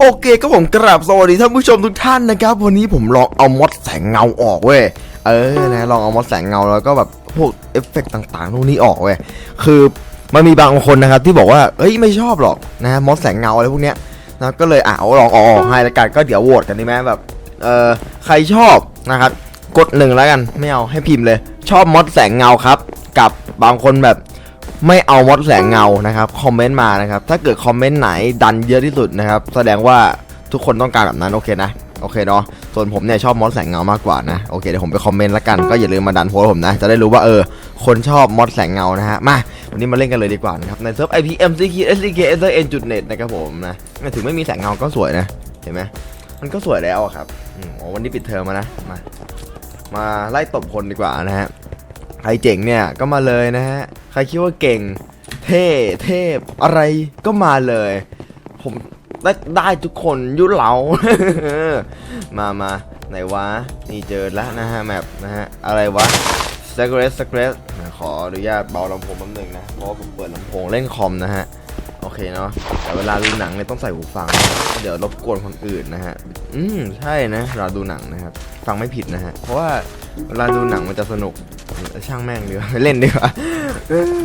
โอเคก็ผมกราบสวัสดีท่านผู้ชมทุกท่านนะครับ วันนี้ผมลองเอามอดแสงเงาออกเว้ยเออนะลองเอามอดแสงเงาแล้วก็แบบพวกเอฟเฟกต์ต่างๆพวกนี้ออกเว้ยคือมันมีบางคนนะครับที่บอกว่าเอ้ยไม่ชอบหรอกนะมอดแสงเงาอะไรพวกเนี้ยนะก็เลยอะเอาลองอออกให้แล้วกันก็เดี๋ยวโหวตกันดีไหมแบบเออใครชอบนะครับกดหนึ่งแล้วกันไม่เอาให้พิมพ์เลย ชอบมอดแสงเงาครับ กับบางคนแบบ ไม่เอามดแสงเงานะครับคอมเมนต์มานะครับถ้าเกิดคอมเมนต์ไหนดันเยอะที่สุดนะครับแสดงว่าทุกคนต้องการแบบนั้นโอเคนะโอเคเนาะส่วนผมเนี่ยชอบมอดแสงเงามากกว่านะโอเคเดี๋ยวผมไปคอมเมนต์ล้วกันก็อย่าลืมมาดันโพสผมนะจะได้รู้ว่าเออคนชอบมอดแสงเงานะฮะมาวันนี้มาเล่นกันเลยดีกว่านะครับในเซิร์ฟ IPM CK SDK SN net นะครับผมนะถึงไม่มีแสงเงาก็สวยนะเห็นไหมมันก็สวยแล้วอะครับอืมโอ้วันนี้ปิดเทอมมานะมามาไล่ตบคนดีกว่านะฮะ ใครเจ๋งเนี่ยก็มาเลยนะฮะ ใครคิดว่าเก่ง เท่เทพอะไรก็มาเลย ผมได้ได้ทุกคนยุเหลา มามาไหนวะ นี่เจอแล้วนะฮะแมปนะฮะ อะไรวะสเกรสสเกรสขออนุญาตเบาลำโพงแป๊บนึงนะ เพราะผมเปิดลำโพงเล่นคอมนะฮะ โอเคเนาะแต่เวลาดูหนังเนี่ยต้องใส่หูฟัง เดี๋ยวรบกวนคนอื่นนะฮะ อืมใช่นะเวลาดูหนังนะครับ ฟังไม่ผิดนะฮะ เพราะว่าเวลาดูหนังมันจะสนุก ช่างแม่งดีกว่าเล่นดีกว่า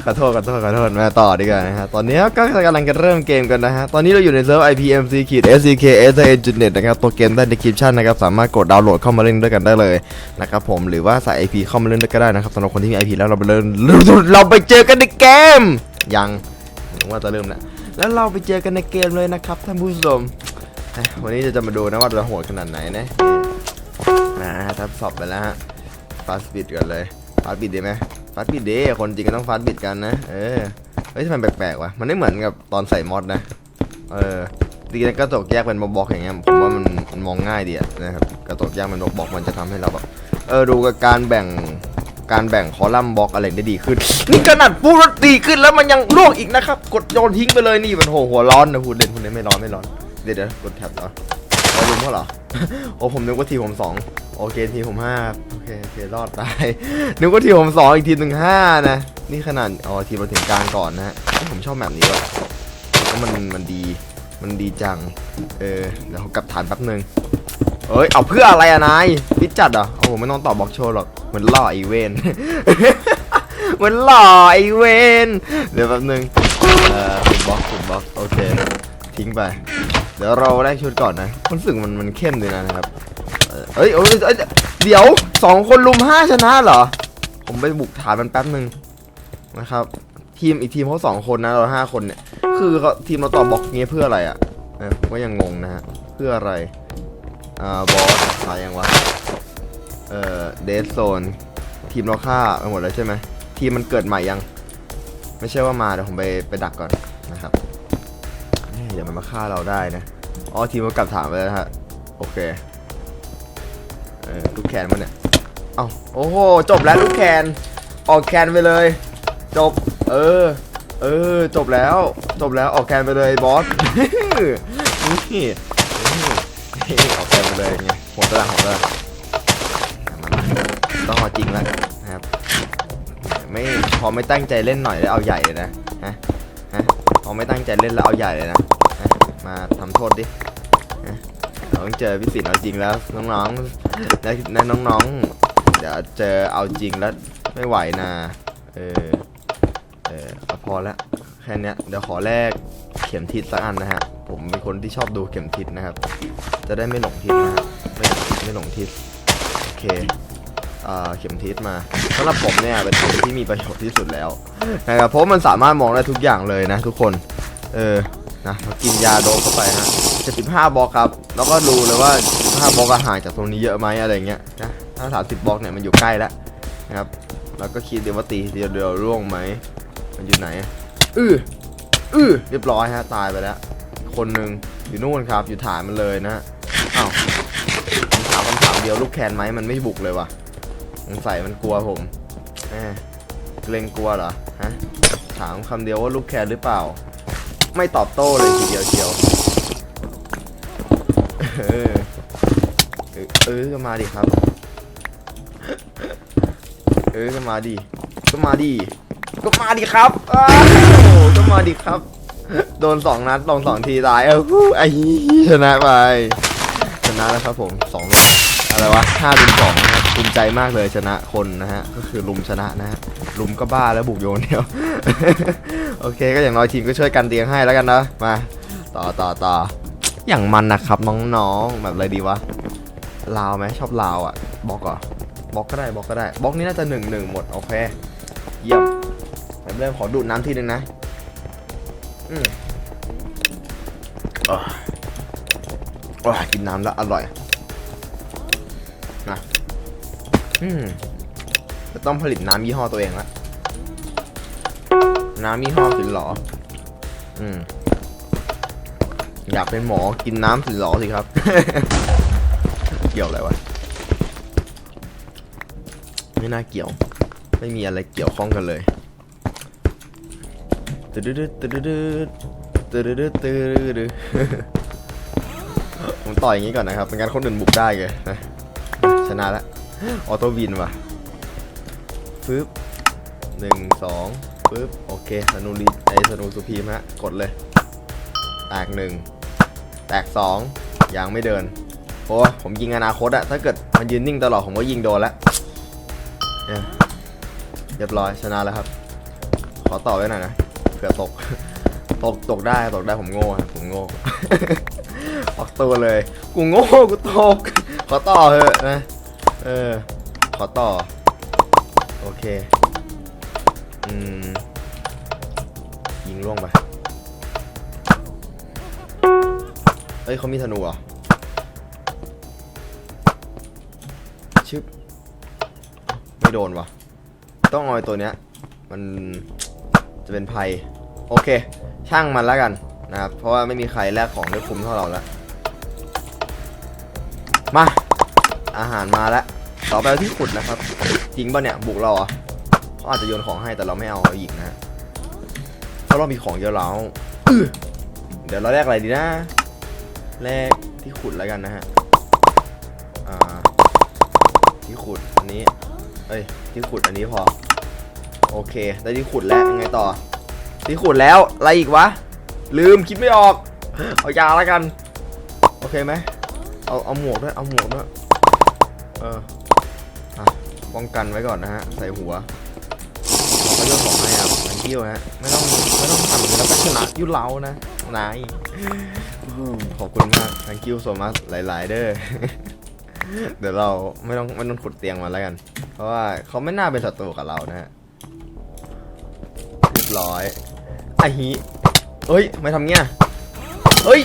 ขอโทษขอโทษขอโทษมาต่อดีกว่านะฮะตอนนี้ก็กำลังจะเริ่มเกมกันนะฮะตอนนี้เราอยู่ในเซิร์ฟ IPMC ขีด SCK SN net นะครับตัวเกมได้ description นะครับสามารถกดดาวน์โหลดเข้ามาเล่นด้วยกันได้เลยนะครับผมหรือว่าใส่ IP เข้ามาเล่นด้วยก็ได้นะครับสำหรับคนที่มี IP แล้วเราไปเริ่มเราไปเจอกันในเกมยังว่าจะเริ่มแล้วแล้วเราไปเจอกันในเกมเลยนะครับท่านผู้ชมวันนี้จะจะมาดูนะว่าเราโหดขนาดไหนนะนะฮะทับสอบไปแล้วฮะฟาสบิดกันเลย ฟาสบิดดีไหมฟาสบิดดีคนจริงก็ต้องฟาสบิดกันนะ เออ เฮ้ยทำไมแปลกๆวะ มันไม่เหมือนกับตอนใส่มอดนะ เออดีนกระจกแยกเป็นบล็อกๆอย่างเงี้ย ผมว่ามันมันมองง่ายดีอะนะครับ กระจกแยกเป็นบล็อกๆมันจะทำให้เราแบบ เออ ดูกับการแบ่ง การแบ่งคอลัมน์บล็อกอะไรได้ดีขึ้น นี่ขนาดพูดว่าดีขึ้นแล้วมันยังลวกอีกนะครับ กดโยนทิ้งไปเลยนี่มันโหหัวร้อนนะพูดเล่นพูดเล่นไม่ร้อนไม่ร้อน เดี๋ยวเดี๋ยวกดแท็บเหรอ มเขาเหรอ โอ้ผมนึกว่าทีผมสองโอเคทีผมห้าโอเคโอเครอดตาย นึกว่าทีผมสองอีกทีหนึ่งห้านะ นี่ขนาดอ๋อทีมเราถึงกลางก่อนนะฮะผมชอบแบบนี้ว่ะเพราะมันมันดีมันดีจัง เออเดี๋ยวกลับฐานแป๊บนึงเอ้ยเอาเพื่ออะไรอะนายพิจัดเหรอโอ้โหไม่ต้องตอบบล็อกโชว์หรอกเหมือนล่อไอเวนเหมือนล่อไอเวนเดี๋ยวแป๊บนึงเออบล็อกบล็อกโอเค ทิ้งไป เดี๋ยวเราได้ชุดก่อนนะมันสึกมันมันเข้มดีนะครับเอ้ยเอ้ยเดี๋ยวสองคนลุมห้าชนะเหรอ ผมไปบุกฐานมันแป๊บหนึ่งนะครับ ทีมอีกทีมเขาสองคนนะเราห้าคนเนี่ย คือเขาทีมเราต่อบล็อกเงี้ยเพื่ออะไรอะผมก็ยังงงนะฮะเพื่ออะไรอ่าบอสมายังวะเอ่อเดสโซนทีมเราฆ่าไปหมดแล้วใช่ไหมทีมมันเกิดใหม่ยัง ไม่ใช่ว่ามาเดี๋ยวผมไปไปดักก่อนนะครับ เอ้ยอย่ามันมาฆ่าเราได้นะอ๋อทีมมันกลับฐานไปแล้วฮะโอเคเออลูกแคนมันเนี่ยเอ้าโอ้โหจบแล้วลูกแคนออกแคนไปเลย จบ เออ เออ จบแล้ว จบแล้วออกแคนไปเลยบอสนี่ออกแคนไปเลยไงหัวตะลังหัวตะลังมามาต้องเอาจริงแล้วนะครับไม่พอไม่ตั้งใจเล่นหน่อยแล้วเอาใหญ่เลยนะฮะฮะพอไม่ตั้งใจเล่นแล้วเอาใหญ่เลยนะ มาทำโทษดิเราต้องเจอพี่สินเอาจริงแล้วน้องๆและและน้องๆเดี๋ยวเจอเอาจริงแล้วไม่ไหวนะเออเออเอพอแล้วแค่นี้เดี๋ยวขอแลกเข็มทิศสักอันนะฮะผมเป็นคนที่ชอบดูเข็มทิศนะครับ จะได้ไม่หลงทิศนะไม่หลงทิศไม่หลงทิศโอเคอ่าเข็มทิศมาสำหรับผมเนี่ยเป็นตัวที่มีประโยชน์ที่สุดแล้วนะครับเพราะมันสามารถมองได้ทุกอย่างเลยนะทุกคน เออ นะเรากินยาโดปเข้าไปฮะ75บล็อกครับแล้วก็ดูเลยว่า15บล็อกห่างจากตรงนี้เยอะไหมอะไรเงี้ยนะถ้า30บล็อกเนี่ยมันอยู่ใกล้แล้วนะครับแล้วก็คิดเดี๋ยวว่าตีเดียวเดียวร่วงไหมมันอยู่ไหนอืออือเรียบร้อยฮะตายไปแล้ว คนหนึ่งอยู่นู่นครับ อยู่ฐานมันเลยนะอ้าวผมถามคำถามเดียวลูกแคนไหมมันไม่บุกเลยว่ะสงสัยมันกลัวผมแหมเกรงกลัวเหรอฮะถามคำเดียวว่าลูกแคร์หรือเปล่า ไม่ตอบโต้เลยทีเดียวเชียวเออเออก็มาดิครับ เออก็มาดิก็มาดิก็มาดิครับอ้าวก็มาดิครับ โดนสองนัดลงสองทีตายเออไอ้ชนะไปชนะแล้วครับผมสองอะไรวะห้าลุมสองนะครับ ภูมิใจมากเลยชนะคนนะฮะ ก็คือลุมชนะนะฮะ ลุมก็บ้าแล้วบุกโยนเดียว โอเค ก็อย่างน้อยทีมก็ช่วยกันเตียงให้แล้วกันนะ มา ต่อต่อต่อ อย่างมันนะครับน้องๆ แบบอะไรดีวะ ลาวไหมชอบลาวอะบล็อกเหรอบล็อกก็ได้บล็อกก็ได้บล็อกนี้น่าจะหนึ่งหนึ่งหมด โอเค เยี่ยมเริ่มขอดูดน้ำทีนึงนะ อืมอะอะกินน้ำแล้วอร่อย จะต้องผลิตน้ำยี่ห้อตัวเองละน้ำยี่ห้อสินหลออืม อยากเป็นหมอกินน้ำสินหลอสิครับ เกี่ยวอะไรวะ ไม่น่าเกี่ยว ไม่มีอะไรเกี่ยวข้องกันเลยตืดตืดตืดตืดตืดตืดผมต่อยอย่างนี้ก่อนนะครับเป็นการคนอื่นบุกได้เลยชนะแล้ว ออโต้วินว่ะปึ๊บหนึ่งสองปึ๊บโอเคสนุรีไอสนุสุพีมฮะ กดเลย แตกหนึ่งแตกสองยังไม่เดิน โอ้ผมยิงอนาคตอะถ้าเกิดมันยืนนิ่งตลอดผมก็ยิงโดนแล้วเนี่ยเรียบร้อยชนะแล้วครับ ขอต่อไว้หน่อยนะเผื่อตก ตกตกได้ตกได้ผมโง่ผมโง่ออกตัวเลย กูโง่กูตก ขอต่อเถอะนะ เออ ขอต่อ โอเค อืม ยิงล่วงไปเอ้ยเขามีธนูเหรอ ชึบ ไม่โดนวะต้องเอาไอ้ตัวเนี้ย มันจะเป็นภัย โอเค ช่างมันแล้วกันนะครับ เพราะว่าไม่มีใครแลกของได้คุ้มเท่าเราแล้ว อาหารมาแล้วต่อไปเอาที่ขุดนะครับจริงป่ะเนี่ยบุกเราอะเขาอาจจะโยนของให้แต่เราไม่เอาเอาอีกนะเพราะเรามีของเยอะแล้วเดี๋ยวเราแลกอะไรดีนะแรกที่ขุดแล้วกันนะฮะอ่าที่ขุดอันนี้เอ้ยที่ขุดอันนี้พอ โอเคได้ที่ขุดแล้วยังไงต่อ ที่ขุดแล้วอะไรอีกวะลืมคิดไม่ออก เอายาแล้วกัน โอเคไหมเอาเอาหมวกด้วยเอาหมวกด้วย เอออะป้องกันไว้ก่อนนะฮะ ใส่หัวเราก็โยนของให้อะทันกิ้วฮะ ไม่ต้องไม่ต้องทำอย่างนี้แล้วก็ชนะอยุ่เล้านะนายขอบคุณมาก thank you so much หลาย ๆ เด้อเดี๋ยวเราไม่ต้องไม่ต้องขุดเตียงมาแล้วกัน เพราะว่าเขาไม่น่าเป็นศัตรูกับเรานะฮะเรียบร้อยไอฮีเฮ้ยไม่ทำเงี้ยเฮ้ย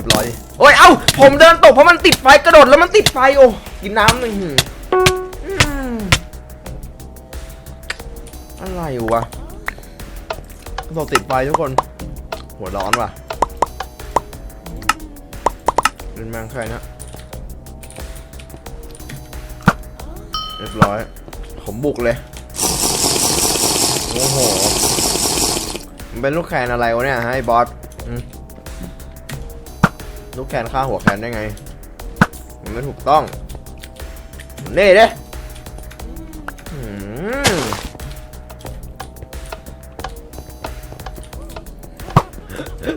รียบร้อยดิโอ้ยเอ้าผมเดินตกเพราะมันติดไฟกระโดดแล้วมันติดไฟโอ้กินน้ำหนึ่งอะไรวะกระโดดติดไฟทุกคน หัวร้อนว่ะเป็นแมงใครนะเรียบร้อย ผมบุกเลย โอ้โหมันเป็นลูกแคนอะไรวะเนี่ยให้บอสอ ลูกแคนฆ่าหัวแคนได้ไง มันไม่ถูกต้องเน่เด้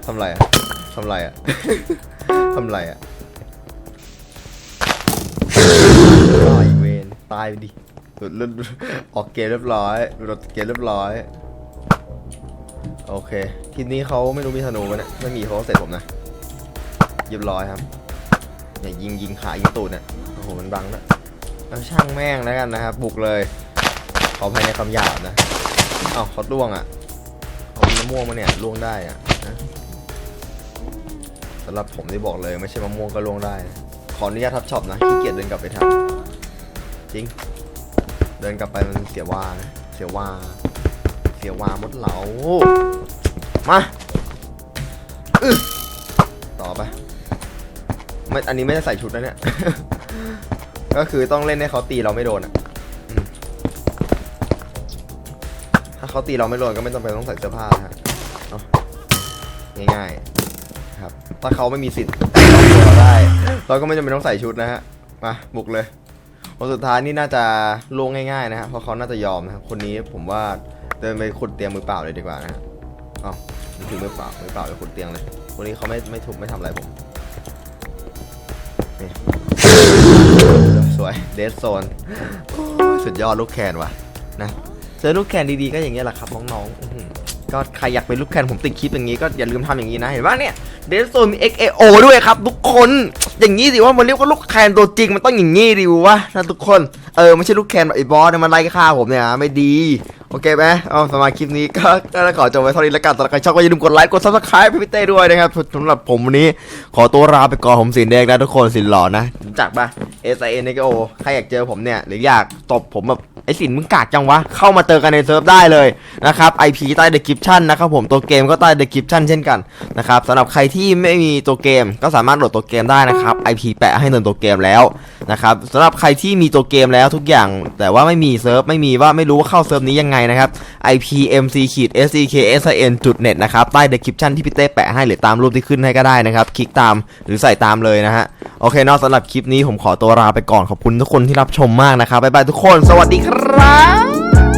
ทำไรอะทำไรอะทำไรอะตายเวนตายไปดิหลุดออกเกมเรียบร้อยหลุดเกมเรียบร้อย โอเค ทีนี้เขาไม่รู้มีธนูไหมเนี่ยไม่มีเขาเสร็จผมนะ เรียบร้อยครับเนี่ยยิงยิงขายิงตูดเนี่ยโอ้โหมันบังนะแล้วช่างแม่งแล้วกันนะครับ บุกเลย ขอภายในคำหยาบนะอ้าวเขาล่วงอะเอามะม่วงมาเนี่ยล่วงได้อะนะสำหรับผมที่บอกเลยไม่ใช่มะม่วงก็ล่วงได้ ขออนุญาตทับช็อปนะขี้เกียจเดินกลับไปทำจริง เดินกลับไปมันเสียว่านะเสียว่าเสียว่ามดเหลามาต่อไป ไม่อันนี้ไม่ได้ใส่ชุดนะเนี่ย ก็คือต้องเล่นให้เขาตีเราไม่โดนอะอืมถ้าเขาตีเราไม่โดนก็ไม่ต้องไปนต้องใส่เสื้อผ้านะฮะเอาง่ายๆครับ ถ้าเขาไม่มีสิทธิ์ต่เราได้ เราก็ไม่จำเป็นต้องใส่ชุดนะฮะ มาบุกเลยคนสุดท้ายนี่น่าจะลงง่ายๆนะฮะเพราะเขาน่าจะยอมนะครับคนนี้ผมว่าเดินไปขุดเตียมมือเปล่าเลยดีกว่านะฮะอ๋อถือมือเปล่ามือเปล่าไปขุดเตียงเลยวันนี้เขาไม่ไม่ทุบไม่ทำอะไรผม นี่สวยเดสโซนสุดยอดลูกแคนว่ะนะเจอลูกแคนดีๆก็อย่างเงี้ยแหละครับน้องๆก็ใครอยากเป็นลูกแคนผมติดคลิปอย่างงี้ก็อย่าลืมทำอย่างงี้นะเห็นปะเนี่ยเดสโซนมี XAO ด้วยครับ ทุกคนอย่างงี้สิว่ามันเรียกว่าลูกแคนตัวจริงมันต้องอย่างงี้ดิวะนะทุกคนเออไม่ใช่ลูกแคนแบบไอ้บอสเนี่ยมันไล่ฆ่าผมเนี่ยไม่ดี โอเคไหมเอาสำหรับคลิปนี้ก็ขอจบไว้เท่านี้แล้วกันสำหรับใครชอบก็อย่าลืมกดไลค์ กดซับสไครป์พี่เต้ด้วยนะครับสำหรับผมวันนี้ขอตัวลาไปก่อนผมสินแดงนะทุกคนสินหล่อนะรู้จักปะ S I N โอใครอยากเจอผมเนี่ยหรืออยากตบผมแบบ ไอสินมึงกากจังวะ เข้ามาเจอกันในเซิร์ฟได้เลยนะครับ IP ใต้ description นะครับผมตัวเกมก็ใต้ description เช่นกันนะครับสำหรับใครที่ไม่มีตัวเกมก็สามารถโหลดตัวเกมได้นะครับ IP แปะให้ในตัวเกมแล้วนะครับสำหรับใครที่มีตัวเกมแล้วทุกอย่าง แต่ว่าไม่มีเซิร์ฟไม่มีว่าไม่รู้ว่าเข้าเซิร์ฟนี้ยังไงนะครับ ipmc ขีด sek sin จุด net นะครับใต้ description ที่พี่เต้แปะให้หรือตามรูปที่ขึ้นให้ก็ได้นะครับ คลิกตามหรือใส่ตามเลยนะฮะ โอเคนอกสำหรับคลิปนี้ผมขอตัวลาไปก่อนขอบคุณทุกคนที่รับชมมากนะครับบ๊ายบายทุกคน สวัสดีครับ